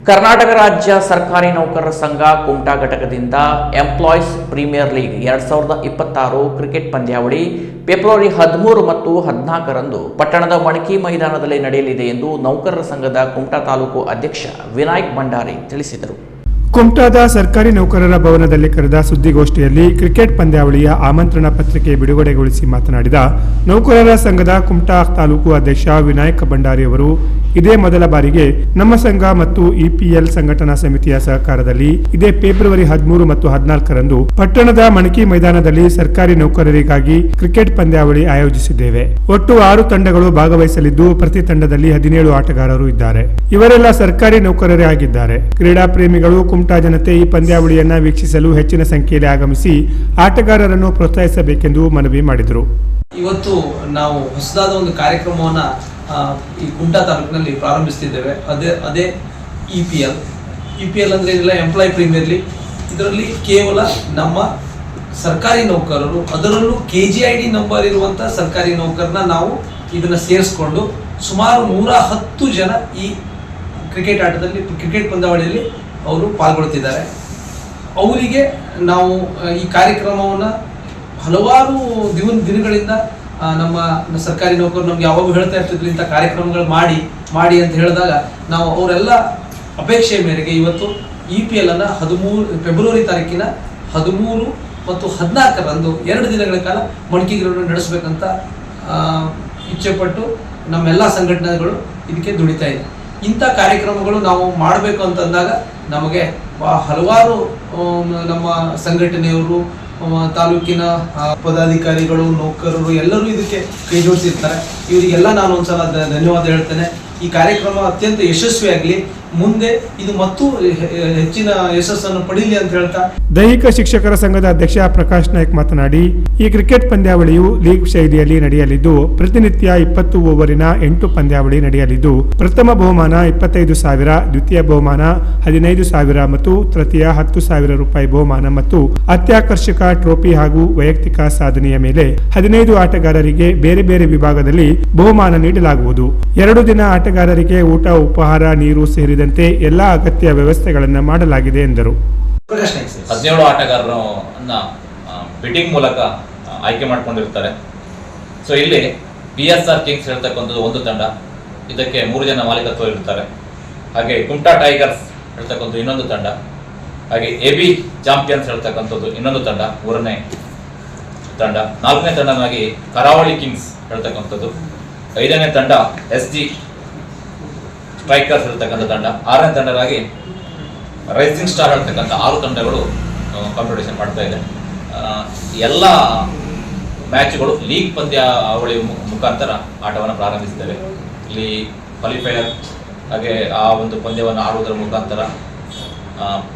ಕರ್ನಾಟಕ ರಾಜ್ಯ ಸರ್ಕಾರಿ ನೌಕರರ ಸಂಘ ಕುಮಟಾ ಘಟಕದಿಂದ ಎಂಪ್ಲಾಯೀಸ್ ಪ್ರೀಮಿಯರ್ ಲೀಗ್ ಎರಡ್ ಸಾವಿರದ ಇಪ್ಪತ್ತಾರು ಕ್ರಿಕೆಟ್ ಪಂದ್ಯಾವಳಿ ಫೆಬ್ರವರಿ ಹದಿಮೂರು ಮತ್ತು ಹದಿನಾಲ್ಕರಂದು ಪಟ್ಟಣದ ಮಣಕಿ ಮೈದಾನದಲ್ಲಿ ನಡೆಯಲಿದೆ ಎಂದು ನೌಕರರ ಸಂಘದ ಕುಮಟಾ ತಾಲೂಕು ಅಧ್ಯಕ್ಷ ವಿನಾಯಕ್ ಭಂಡಾರಿ ತಿಳಿಸಿದರು. ಕುಮಟಾದ ಸರ್ಕಾರಿ ನೌಕರರ ಭವನದಲ್ಲಿ ಕರೆದ ಸುದ್ದಿಗೋಷ್ಠಿಯಲ್ಲಿ ಕ್ರಿಕೆಟ್ ಪಂದ್ಯಾವಳಿಯ ಆಮಂತ್ರಣ ಪತ್ರಿಕೆ ಬಿಡುಗಡೆಗೊಳಿಸಿ ಮಾತನಾಡಿದ ನೌಕರರ ಸಂಘದ ಕುಮಟಾ ತಾಲೂಕು ಅಧ್ಯಕ್ಷ ವಿನಾಯಕ ಭಂಡಾರಿ ಅವರು, ಇದೇ ಮೊದಲ ಬಾರಿಗೆ ನಮ್ಮ ಸಂಘ ಮತ್ತು ಇಪಿಎಲ್ ಸಂಘಟನಾ ಸಮಿತಿಯ ಸಹಕಾರದಲ್ಲಿ ಇದೇ ಫೆಬ್ರವರಿ ಹದಿಮೂರು ಮತ್ತು ಹದಿನಾಲ್ಕರಂದು ಪಟ್ಟಣದ ಮಣಕಿ ಮೈದಾನದಲ್ಲಿ ಸರ್ಕಾರಿ ನೌಕರರಿಗಾಗಿ ಕ್ರಿಕೆಟ್ ಪಂದ್ಯಾವಳಿ ಆಯೋಜಿಸಿದ್ದೇವೆ. ಒಟ್ಟು ಆರು ತಂಡಗಳು ಭಾಗವಹಿಸಲಿದ್ದು, ಪ್ರತಿ ತಂಡದಲ್ಲಿ ಹದಿನೇಳು ಆಟಗಾರರು ಇದ್ದಾರೆ. ಇವರೆಲ್ಲ ಸರ್ಕಾರಿ ನೌಕರರೇ ಆಗಿದ್ದಾರೆ. ಕ್ರೀಡಾ ಪ್ರೇಮಿಗಳು ಕುಮಟಾ ಜನತೆ ಈ ಪಂದ್ಯಾವಳಿಯನ್ನು ವೀಕ್ಷಿಸಲು ಹೆಚ್ಚಿನ ಸಂಖ್ಯೆಯಲ್ಲಿ ಆಗಮಿಸಿ ಆಟಗಾರರನ್ನು ಪ್ರೋತ್ಸಾಹಿಸಬೇಕೆಂದು ಮನವಿ ಮಾಡಿದರು. ಇವತ್ತು ನಾವು ಹೊಸದಾದ ಒಂದು ಕಾರ್ಯಕ್ರಮವನ್ನು ಈ ಕುಮಟಾ ತಾಲೂಕಿನಲ್ಲಿ ಪ್ರಾರಂಭಿಸುತ್ತಿದ್ದೇವೆ ಅದೇ ಅದೇ E P L E P L ಅಂದರೆ ಏನಿಲ್ಲ ಎಂಪ್ಲಾಯ್ ಪ್ರೀಮಿಯರ್ ಲೀಗ್ ಇದರಲ್ಲಿ ಕೇವಲ ನಮ್ಮ ಸರ್ಕಾರಿ ನೌಕರರು, ಅದರಲ್ಲೂ K G I D number ಇರುವಂಥ ಸರ್ಕಾರಿ ನೌಕರನ್ನ ನಾವು ಇದನ್ನು ಸೇರಿಸ್ಕೊಂಡು ಸುಮಾರು ನೂರ ಹತ್ತು ಜನ ಈ ಕ್ರಿಕೆಟ್ ಆಟದಲ್ಲಿ, ಕ್ರಿಕೆಟ್ ಪಂದ್ಯಾವಳಿಯಲ್ಲಿ ಅವರು ಪಾಲ್ಗೊಳ್ತಿದ್ದಾರೆ ಅವರಿಗೆ ನಾವು ಈ ಕಾರ್ಯಕ್ರಮವನ್ನು ಹಲವಾರು ದಿನ ದಿನಗಳಿಂದ ನಮ್ಮ ಸರ್ಕಾರಿ ನೌಕರರು ನಮ್ಗೆ ಯಾವಾಗೂ ಹೇಳ್ತಾ ಇರ್ತಿದ್ರು, ಇಂಥ ಕಾರ್ಯಕ್ರಮಗಳು ಮಾಡಿ ಮಾಡಿ ಅಂತ ಹೇಳಿದಾಗ ನಾವು ಅವರೆಲ್ಲ ಅಪೇಕ್ಷೆಯ ಮೇರೆಗೆ ಇವತ್ತು ಇ ಪಿ ಎಲ್ ಅನ್ನ ಹದಿಮೂರು ಫೆಬ್ರವರಿ ತಾರೀಕಿನ ಹದಿಮೂರು ಮತ್ತು ಹದಿನಾಲ್ಕರಂದು ಎರಡು ದಿನಗಳ ಕಾಲ ಮಡಿಕೆಗಳನ್ನು ನಡೆಸಬೇಕಂತ ಇಚ್ಛೆಪಟ್ಟು ನಮ್ಮೆಲ್ಲ ಸಂಘಟನೆಗಳು ಇದಕ್ಕೆ ದುಡಿತಾ ಇದೆ ಇಂಥ ಕಾರ್ಯಕ್ರಮಗಳು ನಾವು ಮಾಡಬೇಕು ಅಂತಂದಾಗ ನಮಗೆ ಹಲವಾರು ನಮ್ಮ ಸಂಘಟನೆಯವರು ತಾಲೂಕಿನ ಪದಾಧಿಕಾರಿಗಳು, ನೌಕರರು ಎಲ್ಲರೂ ಇದಕ್ಕೆ ಕೈ ಜೋಡಿಸಿರ್ತಾರೆ. ಇವರಿಗೆಲ್ಲ ನಾನು ಒಂದ್ಸಲ ಧನ್ಯವಾದ ಹೇಳ್ತೇನೆ. ಈ ಕಾರ್ಯಕ್ರಮ ಅತ್ಯಂತ ಯಶಸ್ವಿಯಾಗಲಿ ಮುಂದೆ ಇದು ಮತ್ತು ಹೆಚ್ಚಿನ ಯಶಸ್ಸನ್ನು ಪಡೀಲಿ ಅಂತ ಹೇಳ್ತಾ. ದೈಹಿಕ ಶಿಕ್ಷಕರ ಸಂಘದ ಅಧ್ಯಕ್ಷ ಪ್ರಕಾಶ್ ನಾಯ್ಕ್ ಮಾತನಾಡಿ, ಈ ಕ್ರಿಕೆಟ್ ಪಂದ್ಯಾವಳಿಯು ಲೀಗ್ ಶೈಲಿಯಲ್ಲಿ ನಡೆಯಲಿದ್ದು, ಪ್ರತಿನಿತ್ಯ ಇಪ್ಪತ್ತು ಓವರಿನ ಎಂಟು ಪಂದ್ಯಾವಳಿ ನಡೆಯಲಿದ್ದು, ಪ್ರಥಮ ಬಹುಮಾನ ಇಪ್ಪತ್ತೈದು ಸಾವಿರ, ದ್ವಿತೀಯ ಬಹುಮಾನ ಹದಿನೈದು ಸಾವಿರ ಮತ್ತು ತೃತೀಯ ಹತ್ತು ಸಾವಿರ ರೂಪಾಯಿ ಬಹುಮಾನ ಮತ್ತು ಅತ್ಯಾಕರ್ಷಕ ಟ್ರೋಫಿ ಹಾಗೂ ವೈಯಕ್ತಿಕ ಸಾಧನೆಯ ಮೇಲೆ ಹದಿನೈದು ಆಟಗಾರರಿಗೆ ಬೇರೆ ಬೇರೆ ವಿಭಾಗದಲ್ಲಿ ಬಹುಮಾನ ನೀಡಲಾಗುವುದು. ಎರಡು ದಿನ ಆಟಗಾರರಿಗೆ ಊಟ, ಉಪಹಾರ, ನೀರು ಸೇರಿದಂತೆ ಎಲ್ಲ ಅಗತ್ಯ ವ್ಯವಸ್ಥೆಗಳನ್ನು ಮಾಡಲಾಗಿದೆ ಎಂದರು. ಹದಿನೇಳು ಆಟಗಾರರನ್ನ ಬಿಟ್ಟಿಂಗ್ ಮೂಲಕ ಆಯ್ಕೆ ಮಾಡಿಕೊಂಡಿರ್ತಾರೆ. ಸೊ ಇಲ್ಲಿ ಬಿ ಎಸ್ ಆರ್ ಕಿಂಗ್ಸ್ ಹೇಳ್ತಕ್ಕಂಥದ್ದು ಒಂದು ತಂಡ. ಇದಕ್ಕೆ ಮೂರು ಜನ ಮಾಲೀಕತ್ವ ಇರ್ತಾರೆ ಹಾಗೆ ಕುಮ್ಟಾ ಟೈಗರ್ಸ್ ಹೇಳ್ತಕ್ಕಂಥದ್ದು ಇನ್ನೊಂದು ತಂಡ. ಹಾಗೆ ಎ ಬಿ ಚಾಂಪಿಯನ್ಸ್ ಹೇಳ್ತಕ್ಕಂಥದ್ದು ಇನ್ನೊಂದು ತಂಡ, ಮೂರನೇ ತಂಡ. ನಾಲ್ಕನೇ ತಂಡನಾಗಿ ಕರಾವಳಿ ಕಿಂಗ್ಸ್ ಹೇಳ್ತಕ್ಕಂಥದ್ದು. ಐದನೇ ತಂಡ ಎಸ್ ಜಿ ಸ್ಟ್ರೈಕರ್ಸ್ ಇರತಕ್ಕಂಥ ತಂಡ, ಆರನೇ ತಂಡರಾಗಿ ರೈಸಿಂಗ್ ಸ್ಟಾರ್ ಹೇಳ್ತಕ್ಕಂಥ ಆರು ತಂಡಗಳು ಕಾಂಪಿಟೇಷನ್ ಮಾಡ್ತಾ ಇದೆ. ಎಲ್ಲ ಮ್ಯಾಚ್ಗಳು ಲೀಗ್ ಪಂದ್ಯ ಅವಳಿ ಮುಖಾಂತರ ಆಟವನ್ನು ಪ್ರಾರಂಭಿಸಿದ್ದೇವೆ. ಇಲ್ಲಿ ಕ್ವಾಲಿಫೈಯರ್ ಹಾಗೆ ಆ ಒಂದು ಪಂದ್ಯವನ್ನು ಆಡುವುದರ ಮುಖಾಂತರ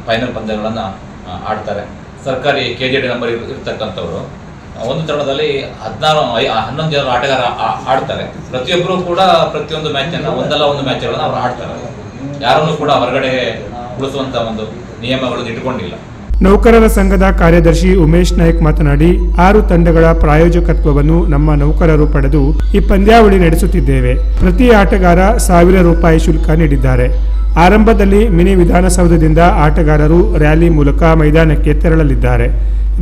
ಫೈನಲ್ ಪಂದ್ಯಗಳನ್ನು ಆಡ್ತಾರೆ. ಸರ್ಕಾರಿ ಕೆ ಜಿ ಡಿ ನಂಬರ್ ಇರ್ತಕ್ಕಂಥವ್ರು ಒಂದು ತಂಡದಲ್ಲಿ ಹದಿನಾರು ಹನ್ನೊಂದು ಜನ ಆಟಗಾರ ಆಡ್ತಾರೆ. ಪ್ರತಿಯೊಬ್ಬರು ಕೂಡ ಪ್ರತಿಯೊಂದು ಮ್ಯಾಚನ್ನು ಒಂದಲ್ಲ ಒಂದು ಮ್ಯಾಚ್ ಅವರು ಆಡ್ತಾರೆ. ಯಾರನ್ನು ಕೂಡ ಹೊರಗಡೆ ಉಳಿಸುವಂತ ಒಂದು ನಿಯಮಗಳನ್ನು ಇಟ್ಟುಕೊಂಡಿಲ್ಲ ನೌಕರರ ಸಂಘದ ಕಾರ್ಯದರ್ಶಿ ಉಮೇಶ್ ನಾಯ್ಕ್ ಮಾತನಾಡಿ, ಆರು ತಂಡಗಳ ಪ್ರಾಯೋಜಕತ್ವವನ್ನು ನಮ್ಮ ನೌಕರರು ಪಡೆದು ಈ ಪಂದ್ಯಾವಳಿ ನಡೆಸುತ್ತಿದ್ದೇವೆ. ಪ್ರತಿ ಆಟಗಾರ ಸಾವಿರ ರೂಪಾಯಿ ಶುಲ್ಕ ನೀಡಿದ್ದಾರೆ. ಆರಂಭದಲ್ಲಿ ಮಿನಿ ವಿಧಾನಸೌಧದಿಂದ ಆಟಗಾರರು ರ್ಯಾಲಿ ಮೂಲಕ ಮೈದಾನಕ್ಕೆ ತೆರಳಲಿದ್ದಾರೆ.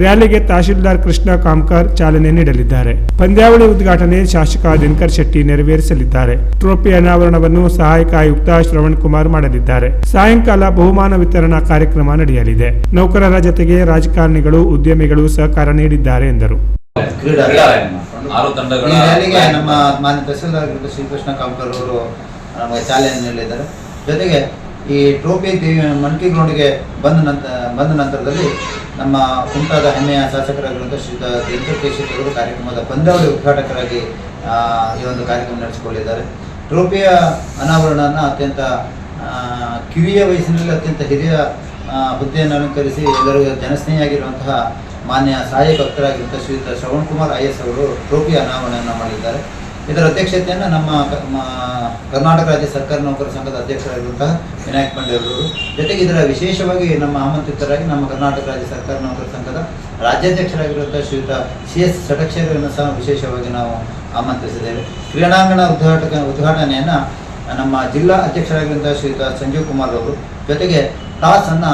ರ್ಯಾಲಿಗೆ ತಹಶೀಲ್ದಾರ್ ಕೃಷ್ಣ ಕಾಮ್ಕರ್ ಚಾಲನೆ ನೀಡಲಿದ್ದಾರೆ. ಪಂದ್ಯಾವಳಿ ಉದ್ಘಾಟನೆ ಶಾಸಕ ದಿನಕರ್ ಶೆಟ್ಟಿ ನೆರವೇರಿಸಲಿದ್ದಾರೆ. ಟ್ರೋಫಿ ಅನಾವರಣವನ್ನು ಸಹಾಯಕ ಆಯುಕ್ತ ಶ್ರವಣ್ ಕುಮಾರ್ ಮಾಡಲಿದ್ದಾರೆ. ಸಾಯಂಕಾಲ ಬಹುಮಾನ ವಿತರಣಾ ಕಾರ್ಯಕ್ರಮ ನಡೆಯಲಿದೆ. ನೌಕರರ ಜತೆಗೆ ರಾಜಕಾರಣಿಗಳು ಉದ್ಯಮಿಗಳು ಸಹಕಾರ ನೀಡಿದ್ದಾರೆ ಎಂದರು. ನಮ್ಮ ಮಾನ್ಯ ಶ್ರೀಕೃಷ್ಣ ಕಾಮ್ಕರ್ ಅವರು ಚಾಲನೆ ನೀಡಲಿದ್ದಾರೆ. ಜೊತೆಗೆ ಈ ಟ್ರೋಫಿ ಮಣ್ಕಿ ಗ್ರೌಂಡ್ಗೆ ಬಂದ ನಂತರ ಬಂದ ನಂತರದಲ್ಲಿ ನಮ್ಮ ಕುಮಟಾದ ಹೆಮ್ಮೆಯ ಶಾಸಕರಾಗಿರುವಂಥ ಶ್ರೀ ದಿನಕರ್ ಕೇಶರಿ ಅವರು ಕಾರ್ಯಕ್ರಮದ ಪಂದ್ಯಾವಳಿ ಉದ್ಘಾಟಕರಾಗಿ ಈ ಒಂದು ಕಾರ್ಯಕ್ರಮ ನಡೆಸಿಕೊಳ್ಳಿದ್ದಾರೆ ಟ್ರೋಫಿಯ ಅನಾವರಣನ ಅತ್ಯಂತ ಕಿವಿಯ ವಯಸ್ಸಿನಲ್ಲಿ ಅತ್ಯಂತ ಹಿರಿಯ ಹುದ್ದೆಯನ್ನು ಅಲಂಕರಿಸಿ ಎಲ್ಲರಿಗೂ ಜನಸ್ನೇಹಿಯಾಗಿರುವಂತಹ ಮಾನ್ಯ ಸಹಾಯಕ ಭಕ್ತರಾಗಿರುವಂಥ ಶ್ರೀಯುತ ಶ್ರವಣ್ ಕುಮಾರ್ ಐ ಎಸ್ ಅವರು ಟ್ರೋಫಿ ಅನಾವರಣೆಯನ್ನು ಮಾಡಿದ್ದಾರೆ. ಇದರ ಅಧ್ಯಕ್ಷತೆಯನ್ನು ನಮ್ಮ ಕರ್ನಾಟಕ ರಾಜ್ಯ ಸರ್ಕಾರಿ ನೌಕರ ಸಂಘದ ಅಧ್ಯಕ್ಷರಾಗಿರುವಂತಹ ವಿನಾಯಕ್ ಪಾಂಡೆ ಅವರು ಜೊತೆಗೆ ಇದರ ವಿಶೇಷವಾಗಿ ನಮ್ಮ ಆಮಂತ್ರಿತರಾಗಿ ನಮ್ಮ ಕರ್ನಾಟಕ ರಾಜ್ಯ ಸರ್ಕಾರಿ ನೌಕರ ಸಂಘದ ರಾಜ್ಯಾಧ್ಯಕ್ಷರಾಗಿರುವಂತಹ ಶ್ರೀಯುತ ಸಿ ಎಸ್ ಸಟಕ್ಷರನ್ನು ಸಹ ವಿಶೇಷವಾಗಿ ನಾವು ಆಮಂತ್ರಿಸಿದ್ದೇವೆ. ಕ್ರೀಡಾಂಗಣ ಉದ್ಘಾಟಕ, ಉದ್ಘಾಟನೆಯನ್ನು ನಮ್ಮ ಜಿಲ್ಲಾ ಅಧ್ಯಕ್ಷರಾಗಿರುವಂತಹ ಶ್ರೀಯುತ ಸಂಜೀವ್ ಕುಮಾರ್ ಅವರು. ಜೊತೆಗೆ ಟಾಸ್ ಅನ್ನ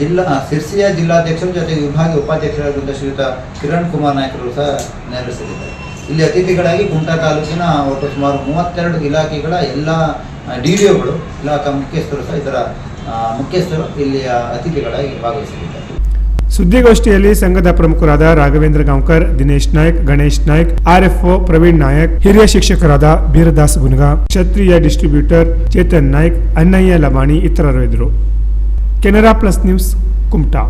ಜಿಲ್ಲಾ, ಸಿರ್ಸಿಯ ಜಿಲ್ಲಾಧ್ಯಕ್ಷರು ಜೊತೆಗೆ ವಿಭಾಗೀಯ ಉಪಾಧ್ಯಕ್ಷರಾಗಿರುವಂತಹ ಶ್ರೀಯುತ ಕಿರಣ್ ಕುಮಾರ್ ನಾಯಕರು ಸಹ ನೆರವೇರಿಸಲಿದ್ದಾರೆ ಇಲ್ಲಿ ಅತಿಥಿಗಳಾಗಿ ಕುಮಟಾ ತಾಲೂಕಿನ ಒಟ್ಟು ಸುಮಾರು ಮೂವತ್ತೆರಡು ಇಲಾಖೆಗಳ ಎಲ್ಲ ಡಿ ಡಿ ಒಗಳು ಇಲಾಖಾ ಮುಖ್ಯಸ್ಥರು ಸಹ ಇದರ ಮುಖ್ಯಸ್ಥರು ಇಲ್ಲಿಯ ಅತಿಥಿಗಳಾಗಿ ಭಾಗವಹಿಸಲಿದ್ದಾರೆ. ಸುದ್ದಿಗೋಷ್ಠಿಯಲ್ಲಿ ಸಂಘದ ಪ್ರಮುಖರಾದ ರಾಘವೇಂದ್ರ ಗಾಂವ್ಕರ್, ದಿನೇಶ್ ನಾಯ್ಕ್, ಗಣೇಶ್ ನಾಯ್ಕ್ ಆರ್ಎಫ್ಒ ಪ್ರವೀಣ್ ನಾಯಕ್, ಹಿರಿಯ ಶಿಕ್ಷಕರಾದ ಬೀರದಾಸ್ ಗುನ್ಗ, ಕ್ಷತ್ರಿಯ ಡಿಸ್ಟ್ರಿಬ್ಯೂಟರ್ ಚೇತನ್ ನಾಯ್ಕ್, ಅಣ್ಣಯ್ಯ ಲಮಾಣಿ ಇತರರು ಇದ್ದರು. Canara plus news, Kumta.